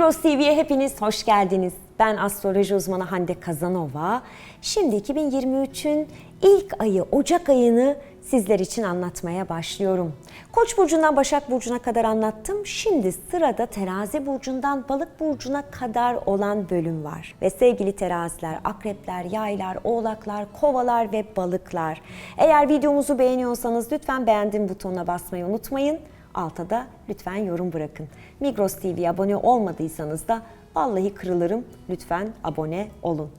Migros TV'ye hepiniz hoş geldiniz. Ben astroloji uzmanı Hande Kazanova. Şimdi 2023'ün ilk ayı Ocak ayını sizler için anlatmaya başlıyorum. Koç burcundan Başak burcuna kadar anlattım. Şimdi sırada Terazi burcundan Balık burcuna kadar olan bölüm var. Ve sevgili teraziler, akrepler, yaylar, oğlaklar, kovalar ve balıklar. Eğer videomuzu beğeniyorsanız lütfen beğendim butonuna basmayı unutmayın. Alta da lütfen yorum bırakın. Migros TV'ye abone olmadıysanız da vallahi kırılırım. Lütfen abone olun.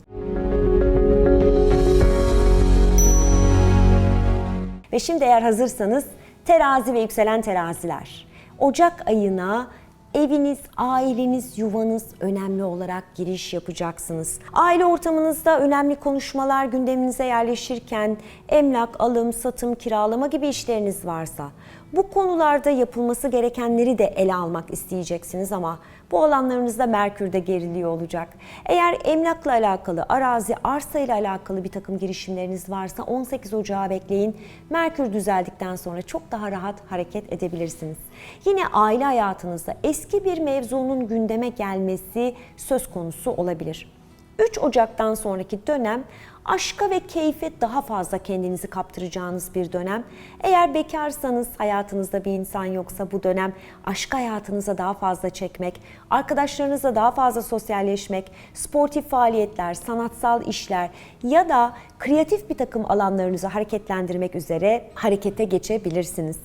Ve şimdi eğer hazırsanız terazi ve yükselen teraziler. Ocak ayına eviniz, aileniz, yuvanız önemli olarak giriş yapacaksınız. Aile ortamınızda önemli konuşmalar gündeminize yerleşirken emlak, alım, satım, kiralama gibi işleriniz varsa bu konularda yapılması gerekenleri de ele almak isteyeceksiniz ama bu alanlarınızda Merkür de geriliyor olacak. Eğer emlakla alakalı, arazi, arsa ile alakalı bir takım girişimleriniz varsa 18 Ocağı bekleyin. Merkür düzeldikten sonra çok daha rahat hareket edebilirsiniz. Yine aile hayatınızda eski bir mevzunun gündeme gelmesi söz konusu olabilir. 3 Ocak'tan sonraki dönem aşka ve keyfe daha fazla kendinizi kaptıracağınız bir dönem. Eğer bekarsanız, hayatınızda bir insan yoksa bu dönem aşk hayatınıza daha fazla çekmek, arkadaşlarınızla daha fazla sosyalleşmek, sportif faaliyetler, sanatsal işler ya da kreatif bir takım alanlarınızı hareketlendirmek üzere harekete geçebilirsiniz.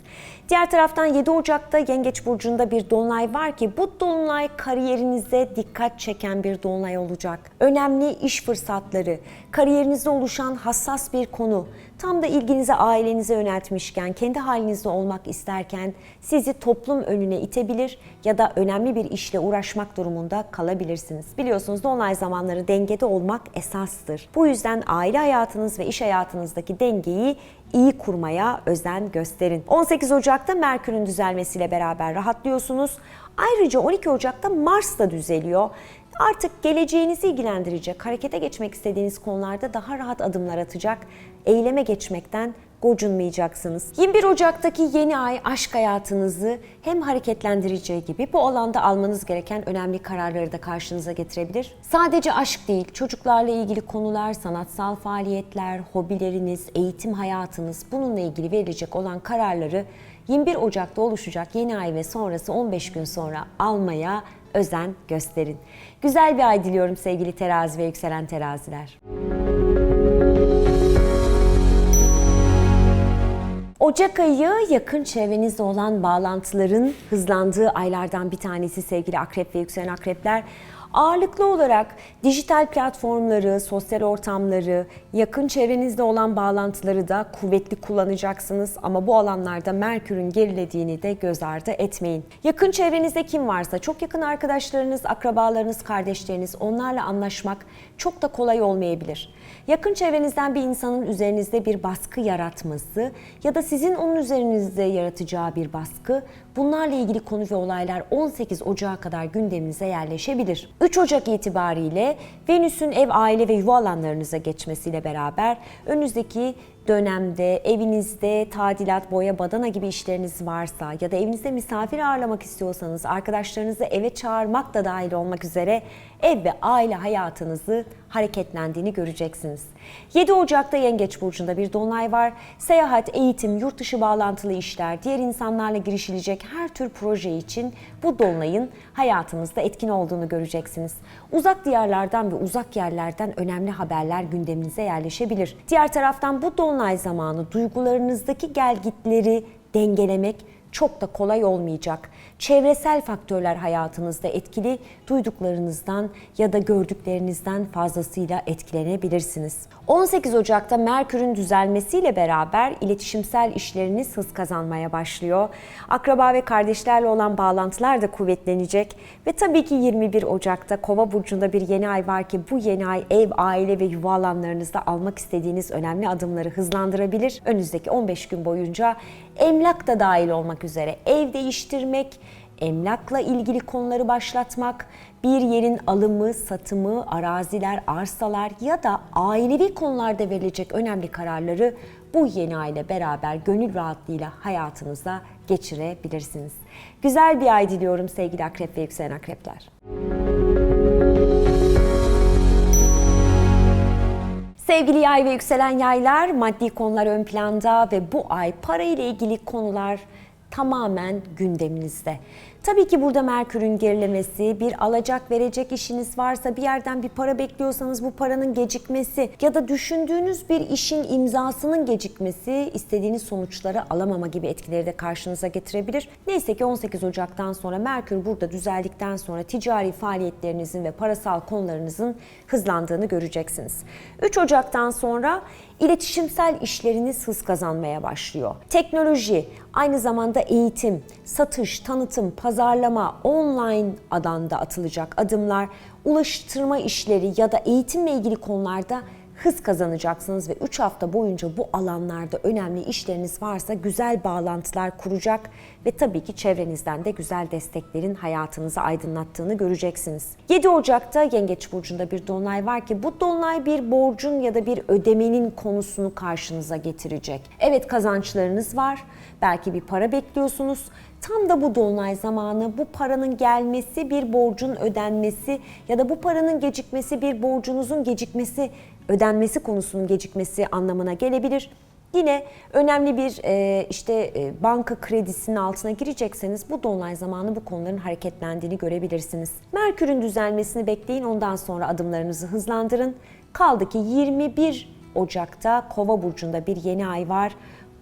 Diğer taraftan 7 Ocak'ta Yengeç Burcu'nda bir dolunay var ki bu dolunay kariyerinize dikkat çeken bir dolunay olacak. Önemli iş fırsatları, kariyerinizde oluşan hassas bir konu, tam da ilginizi ailenize yöneltmişken, kendi halinizde olmak isterken sizi toplum önüne itebilir ya da önemli bir işle uğraşmak durumunda kalabilirsiniz. Biliyorsunuz dolunay zamanları dengede olmak esastır. Bu yüzden aile hayatınız ve iş hayatınızdaki dengeyi iyi kurmaya özen gösterin. 18 Ocak'ta Merkür'ün düzelmesiyle beraber rahatlıyorsunuz. Ayrıca 12 Ocak'ta Mars da düzeliyor. Artık geleceğinizi ilgilendirecek, harekete geçmek istediğiniz konularda daha rahat adımlar atacak, eyleme geçmekten gocunmayacaksınız. 21 Ocak'taki yeni ay aşk hayatınızı hem hareketlendireceği gibi bu alanda almanız gereken önemli kararları da karşınıza getirebilir. Sadece aşk değil, çocuklarla ilgili konular, sanatsal faaliyetler, hobileriniz, eğitim hayatınız bununla ilgili verilecek olan kararları 21 Ocak'ta oluşacak yeni ay ve sonrası 15 gün sonra almaya özen gösterin. Güzel bir ay diliyorum sevgili terazi ve yükselen teraziler. Ocak ayı yakın çevrenizde olan bağlantıların hızlandığı aylardan bir tanesi sevgili akrep ve yükselen akrepler. Ağırlıklı olarak dijital platformları, sosyal ortamları, yakın çevrenizde olan bağlantıları da kuvvetli kullanacaksınız ama bu alanlarda Merkür'ün gerilediğini de göz ardı etmeyin. Yakın çevrenizde kim varsa, çok yakın arkadaşlarınız, akrabalarınız, kardeşleriniz onlarla anlaşmak çok da kolay olmayabilir. Yakın çevrenizden bir insanın üzerinizde bir baskı yaratması ya da sizin onun üzerinizde yaratacağı bir baskı bunlarla ilgili konu ve olaylar 18 Ocağı kadar gündeminize yerleşebilir. 3 Ocak itibariyle Venüs'ün ev, aile ve yuva alanlarınıza geçmesiyle beraber önünüzdeki dönemde evinizde tadilat, boya, badana gibi işleriniz varsa ya da evinizde misafir ağırlamak istiyorsanız arkadaşlarınızı eve çağırmak da dahil olmak üzere ev ve aile hayatınızı hareketlendiğini göreceksiniz. 7 Ocak'ta Yengeç Burcu'nda bir dolunay var. Seyahat, eğitim, yurt dışı bağlantılı işler, diğer insanlarla girişilecek her tür proje için bu dolunayın hayatınızda etkin olduğunu göreceksiniz. Uzak diyarlardan ve uzak yerlerden önemli haberler gündeminize yerleşebilir. Diğer taraftan bu dolunay zamanı duygularınızdaki gelgitleri dengelemek çok da kolay olmayacak. Çevresel faktörler hayatınızda etkili, duyduklarınızdan ya da gördüklerinizden fazlasıyla etkilenebilirsiniz. 18 Ocak'ta Merkür'ün düzelmesiyle beraber iletişimsel işleriniz hız kazanmaya başlıyor. Akraba ve kardeşlerle olan bağlantılar da kuvvetlenecek ve tabii ki 21 Ocak'ta Kova burcunda bir yeni ay var ki bu yeni ay ev, aile ve yuva alanlarınızda almak istediğiniz önemli adımları hızlandırabilir. Önünüzdeki 15 gün boyunca emlak da dahil olmak üzere ev değiştirmek, emlakla ilgili konuları başlatmak, bir yerin alımı, satımı, araziler, arsalar ya da ailevi konularda verilecek önemli kararları bu yeni ay ile beraber gönül rahatlığıyla hayatınıza geçirebilirsiniz. Güzel bir ay diliyorum sevgili akrep ve yükselen akrepler. Sevgili yay ve yükselen yaylar, maddi konular ön planda ve bu ay para ile ilgili konular tamamen gündeminizde. Tabii ki burada Merkür'ün gerilemesi, bir alacak verecek işiniz varsa bir yerden bir para bekliyorsanız bu paranın gecikmesi ya da düşündüğünüz bir işin imzasının gecikmesi istediğiniz sonuçları alamama gibi etkileri de karşınıza getirebilir. Neyse ki 18 Ocak'tan sonra Merkür burada düzeldikten sonra ticari faaliyetlerinizin ve parasal konularınızın hızlandığını göreceksiniz. 3 Ocak'tan sonra iletişimsel işleriniz hız kazanmaya başlıyor. Teknoloji, aynı zamanda eğitim, satış, tanıtım, pazarlama, online alanda atılacak adımlar, ulaştırma işleri ya da eğitimle ilgili konularda hız kazanacaksınız ve 3 hafta boyunca bu alanlarda önemli işleriniz varsa güzel bağlantılar kuracak ve tabii ki çevrenizden de güzel desteklerin hayatınızı aydınlattığını göreceksiniz. 7 Ocak'ta Yengeç Burcu'nda bir dolunay var ki bu dolunay bir borcun ya da bir ödemenin konusunu karşınıza getirecek. Evet kazançlarınız var, belki bir para bekliyorsunuz. Tam da bu dolunay zamanı bu paranın gelmesi bir borcun ödenmesi ya da bu paranın gecikmesi bir borcunuzun gecikmesi, ödenmesi konusunun gecikmesi anlamına gelebilir. Yine önemli bir e, işte e, banka kredisinin altına girecekseniz bu dolunay zamanı bu konuların hareketlendiğini görebilirsiniz. Merkür'ün düzelmesini bekleyin ondan sonra adımlarınızı hızlandırın. Kaldı ki 21 Ocak'ta Kova burcunda bir yeni ay var.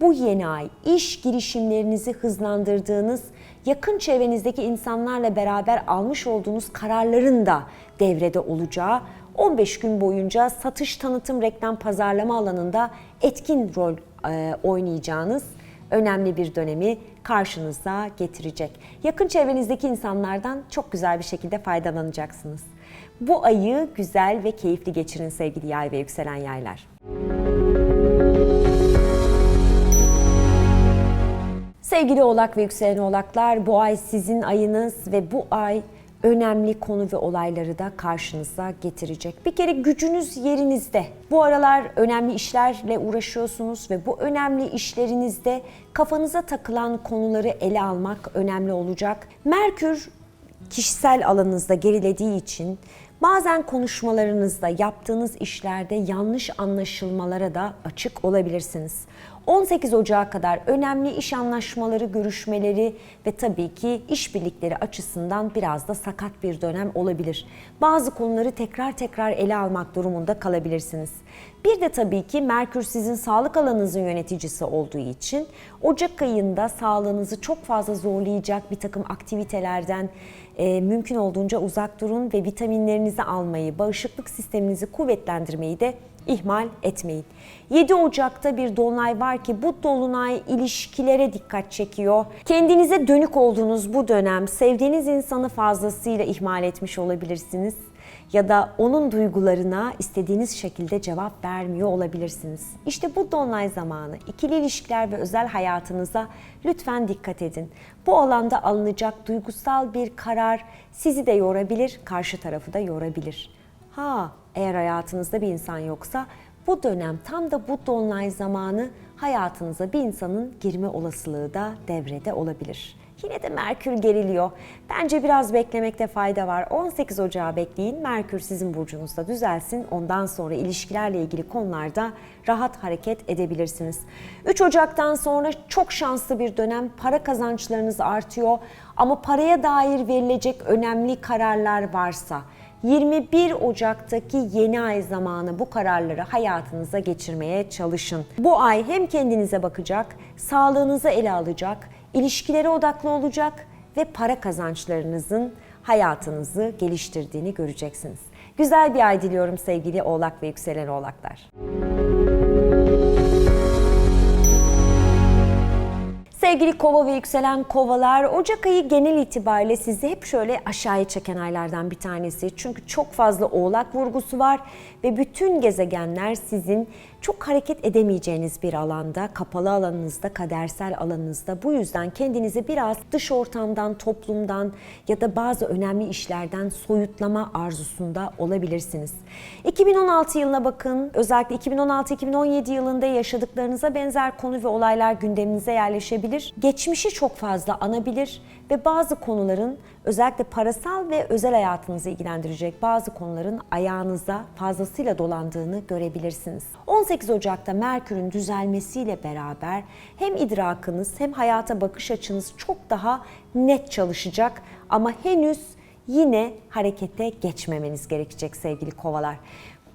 Bu yeni ay iş girişimlerinizi hızlandırdığınız, yakın çevrenizdeki insanlarla beraber almış olduğunuz kararların da devrede olacağı, 15 gün boyunca satış, tanıtım, reklam, pazarlama alanında etkin rol e, oynayacağınız önemli bir dönemi karşınıza getirecek. Yakın çevrenizdeki insanlardan çok güzel bir şekilde faydalanacaksınız. Bu ayı güzel ve keyifli geçirin sevgili yay ve yükselen yaylar. Sevgili oğlak ve yükselen oğlaklar bu ay sizin ayınız ve bu ay önemli konu ve olayları da karşınıza getirecek. Bir kere gücünüz yerinizde. Bu aralar önemli işlerle uğraşıyorsunuz ve bu önemli işlerinizde kafanıza takılan konuları ele almak önemli olacak. Merkür kişisel alanınızda gerilediği için bazen konuşmalarınızda, yaptığınız işlerde yanlış anlaşılmalara da açık olabilirsiniz. 18 Ocağı kadar önemli iş anlaşmaları, görüşmeleri ve tabii ki işbirlikleri açısından biraz da sakat bir dönem olabilir. Bazı konuları tekrar tekrar ele almak durumunda kalabilirsiniz. Bir de tabii ki Merkür sizin sağlık alanınızın yöneticisi olduğu için Ocak ayında sağlığınızı çok fazla zorlayacak bir takım aktivitelerden e, mümkün olduğunca uzak durun ve vitaminlerinizi almayı, bağışıklık sisteminizi kuvvetlendirmeyi de ihmal etmeyin. 7 Ocak'ta bir dolunay var ki bu dolunay ilişkilere dikkat çekiyor. Kendinize dönük olduğunuz bu dönem sevdiğiniz insanı fazlasıyla ihmal etmiş olabilirsiniz ya da onun duygularına istediğiniz şekilde cevap vermiyor olabilirsiniz. İşte bu dolunay zamanı ikili ilişkiler ve özel hayatınıza lütfen dikkat edin. Bu alanda alınacak duygusal bir karar sizi de yorabilir, karşı tarafı da yorabilir. Ha, eğer hayatınızda bir insan yoksa bu dönem tam da bu dolunay zamanı hayatınıza bir insanın girme olasılığı da devrede olabilir. Yine de Merkür geriliyor. Bence biraz beklemekte fayda var. 18 Ocağı bekleyin. Merkür sizin burcunuzda düzelsin. Ondan sonra ilişkilerle ilgili konularda rahat hareket edebilirsiniz. 3 Ocak'tan sonra çok şanslı bir dönem. Para kazançlarınız artıyor. Ama paraya dair verilecek önemli kararlar varsa 21 Ocak'taki yeni ay zamanı bu kararları hayatınıza geçirmeye çalışın. Bu ay hem kendinize bakacak, sağlığınızı ele alacak, ilişkilere odaklı olacak ve para kazançlarınızın hayatınızı geliştirdiğini göreceksiniz. Güzel bir ay diliyorum sevgili Oğlak ve yükselen Oğlaklar. Sevgili kova ve yükselen kovalar, Ocak ayı genel itibariyle sizi hep şöyle aşağıya çeken aylardan bir tanesi. Çünkü çok fazla oğlak vurgusu var ve bütün gezegenler sizin çok hareket edemeyeceğiniz bir alanda, kapalı alanınızda, kadersel alanınızda. Bu yüzden kendinizi biraz dış ortamdan, toplumdan ya da bazı önemli işlerden soyutlama arzusunda olabilirsiniz. 2016 yılına bakın. Özellikle 2016-2017 yılında yaşadıklarınıza benzer konu ve olaylar gündeminize yerleşebilir. Geçmişi çok fazla anabilir ve bazı konuların özellikle parasal ve özel hayatınızı ilgilendirecek bazı konuların ayağınıza fazlasıyla dolandığını görebilirsiniz. 18 Ocak'ta Merkür'ün düzelmesiyle beraber hem idrakınız hem hayata bakış açınız çok daha net çalışacak ama henüz yine harekete geçmemeniz gerekecek sevgili kovalar.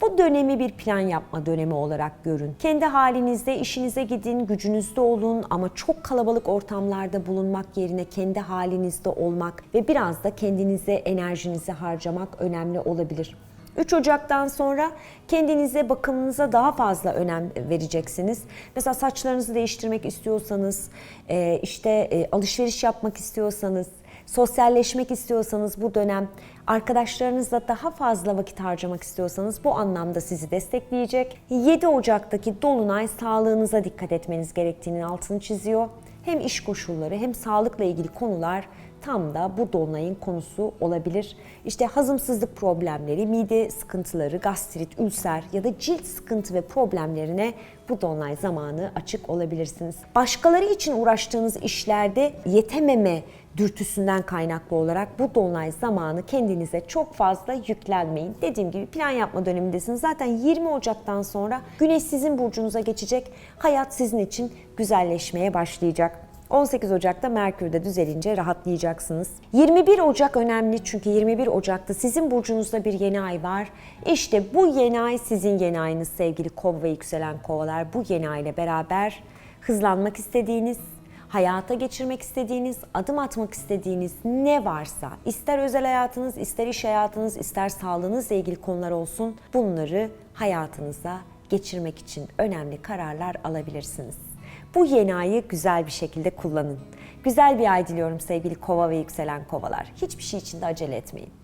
Bu dönemi bir plan yapma dönemi olarak görün. Kendi halinizde işinize gidin, gücünüzde olun ama çok kalabalık ortamlarda bulunmak yerine kendi halinizde olmak ve biraz da kendinize enerjinizi harcamak önemli olabilir. 3 Ocak'tan sonra kendinize bakımınıza daha fazla önem vereceksiniz. Mesela saçlarınızı değiştirmek istiyorsanız, e, işte e, alışveriş yapmak istiyorsanız, sosyalleşmek istiyorsanız bu dönem arkadaşlarınızla daha fazla vakit harcamak istiyorsanız bu anlamda sizi destekleyecek. 7 Ocak'taki dolunay sağlığınıza dikkat etmeniz gerektiğinin altını çiziyor. Hem iş koşulları hem sağlıkla ilgili konular tam da bu dolunayın konusu olabilir. İşte hazımsızlık problemleri, mide sıkıntıları, gastrit, ülser ya da cilt sıkıntı ve problemlerine bu dolunay zamanı açık olabilirsiniz. Başkaları için uğraştığınız işlerde yetememe dürtüsünden kaynaklı olarak bu dolunay zamanı kendinize çok fazla yüklenmeyin. Dediğim gibi plan yapma dönemindesiniz. Zaten 20 Ocak'tan sonra Güneş sizin burcunuza geçecek. Hayat sizin için güzelleşmeye başlayacak. 18 Ocak'ta Merkür'de düzelince rahatlayacaksınız. 21 Ocak önemli çünkü 21 Ocak'ta sizin burcunuzda bir yeni ay var. İşte bu yeni ay sizin yeni ayınız sevgili kova ve yükselen kovalar. Bu yeni ay ile beraber hızlanmak istediğiniz, hayata geçirmek istediğiniz, adım atmak istediğiniz ne varsa, ister özel hayatınız, ister iş hayatınız, ister sağlığınızla ilgili konular olsun, bunları hayatınıza geçirmek için önemli kararlar alabilirsiniz. Bu yeni ayı güzel bir şekilde kullanın. Güzel bir ay diliyorum sevgili kova ve yükselen kovalar. Hiçbir şey için de acele etmeyin.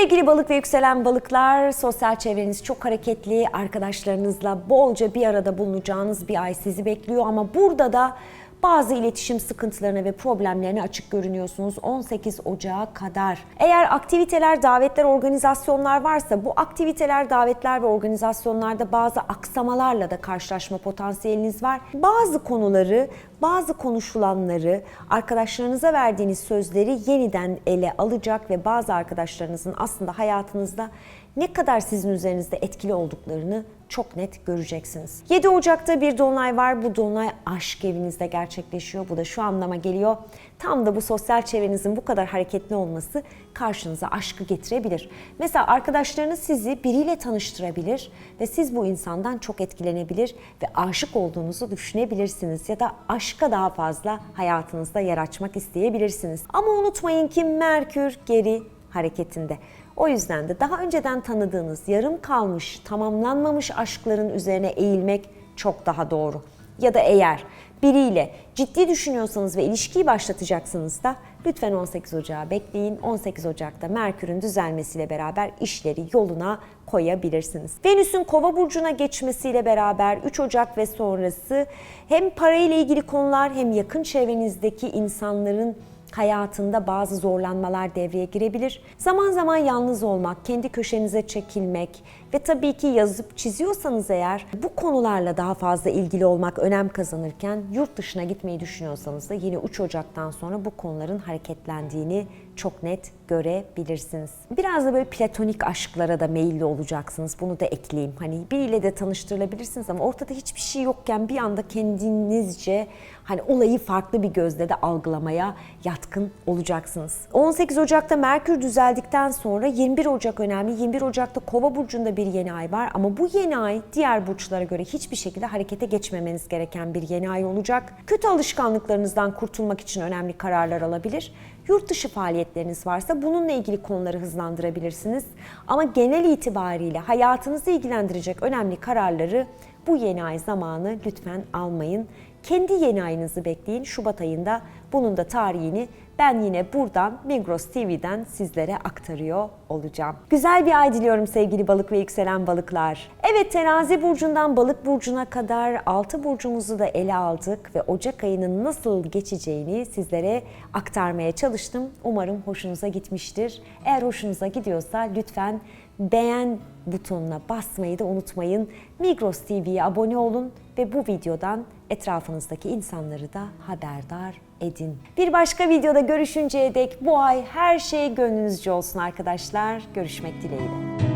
Sevgili balık ve yükselen balıklar, sosyal çevreniz çok hareketli, arkadaşlarınızla bolca bir arada bulunacağınız bir ay sizi bekliyor. Ama burada da bazı iletişim sıkıntılarına ve problemlerine açık görünüyorsunuz 18 Ocağı kadar. Eğer aktiviteler, davetler, organizasyonlar varsa bu aktiviteler, davetler ve organizasyonlarda bazı aksamalarla da karşılaşma potansiyeliniz var. Bazı konuları, bazı konuşulanları, arkadaşlarınıza verdiğiniz sözleri yeniden ele alacak ve bazı arkadaşlarınızın aslında hayatınızda ne kadar sizin üzerinizde etkili olduklarını çok net göreceksiniz. 7 Ocak'ta bir dolunay var. Bu dolunay aşk evinizde gerçekleşiyor. Bu da şu anlama geliyor. Tam da bu sosyal çevrenizin bu kadar hareketli olması karşınıza aşkı getirebilir. Mesela arkadaşlarınız sizi biriyle tanıştırabilir ve siz bu insandan çok etkilenebilir ve aşık olduğunuzu düşünebilirsiniz ya da aşka daha fazla hayatınızda yer açmak isteyebilirsiniz. Ama unutmayın ki Merkür geri hareketinde. O yüzden de daha önceden tanıdığınız yarım kalmış, tamamlanmamış aşkların üzerine eğilmek çok daha doğru. Ya da eğer biriyle ciddi düşünüyorsanız ve ilişkiyi başlatacaksınız da lütfen 18 Ocağı bekleyin. 18 Ocak'ta Merkür'ün düzelmesiyle beraber işleri yoluna koyabilirsiniz. Venüs'ün Kova burcuna geçmesiyle beraber 3 Ocak ve sonrası hem parayla ilgili konular hem yakın çevrenizdeki insanların hayatında bazı zorlanmalar devreye girebilir. Zaman zaman yalnız olmak, kendi köşenize çekilmek ve tabii ki yazıp çiziyorsanız eğer bu konularla daha fazla ilgili olmak önem kazanırken yurt dışına gitmeyi düşünüyorsanız da yine 3 Ocak'tan sonra bu konuların hareketlendiğini çok net görebilirsiniz. Biraz da böyle platonik aşklara da meyilli olacaksınız. Bunu da ekleyeyim. Hani biriyle de tanıştırılabilirsiniz ama ortada hiçbir şey yokken bir anda kendinizce hani olayı farklı bir gözle de algılamaya yatkın olacaksınız. 18 Ocak'ta Merkür düzeldikten sonra 21 Ocak önemli. 21 Ocak'ta Kova burcunda bir yeni ay var ama bu yeni ay diğer burçlara göre hiçbir şekilde harekete geçmemeniz gereken bir yeni ay olacak. Kötü alışkanlıklarınızdan kurtulmak için önemli kararlar alabilir. Yurt dışı faaliyetleriniz varsa bununla ilgili konuları hızlandırabilirsiniz. Ama genel itibariyle hayatınızı ilgilendirecek önemli kararları bu yeni ay zamanı lütfen almayın. kendi yeni ayınızı bekleyin. Şubat ayında bunun da tarihini ben yine buradan Migros TV'den sizlere aktarıyor olacağım. Güzel bir ay diliyorum sevgili balık ve yükselen balıklar. Evet terazi burcundan balık burcuna kadar 6 burcumuzu da ele aldık ve Ocak ayının nasıl geçeceğini sizlere aktarmaya çalıştım. Umarım hoşunuza gitmiştir. Eğer hoşunuza gidiyorsa lütfen beğen butonuna basmayı da unutmayın. Migros TV'ye abone olun ve bu videodan etrafınızdaki insanları da haberdar edin. Bir başka videoda görüşünceye dek bu ay her şey gönlünüzce olsun arkadaşlar. Görüşmek dileğiyle.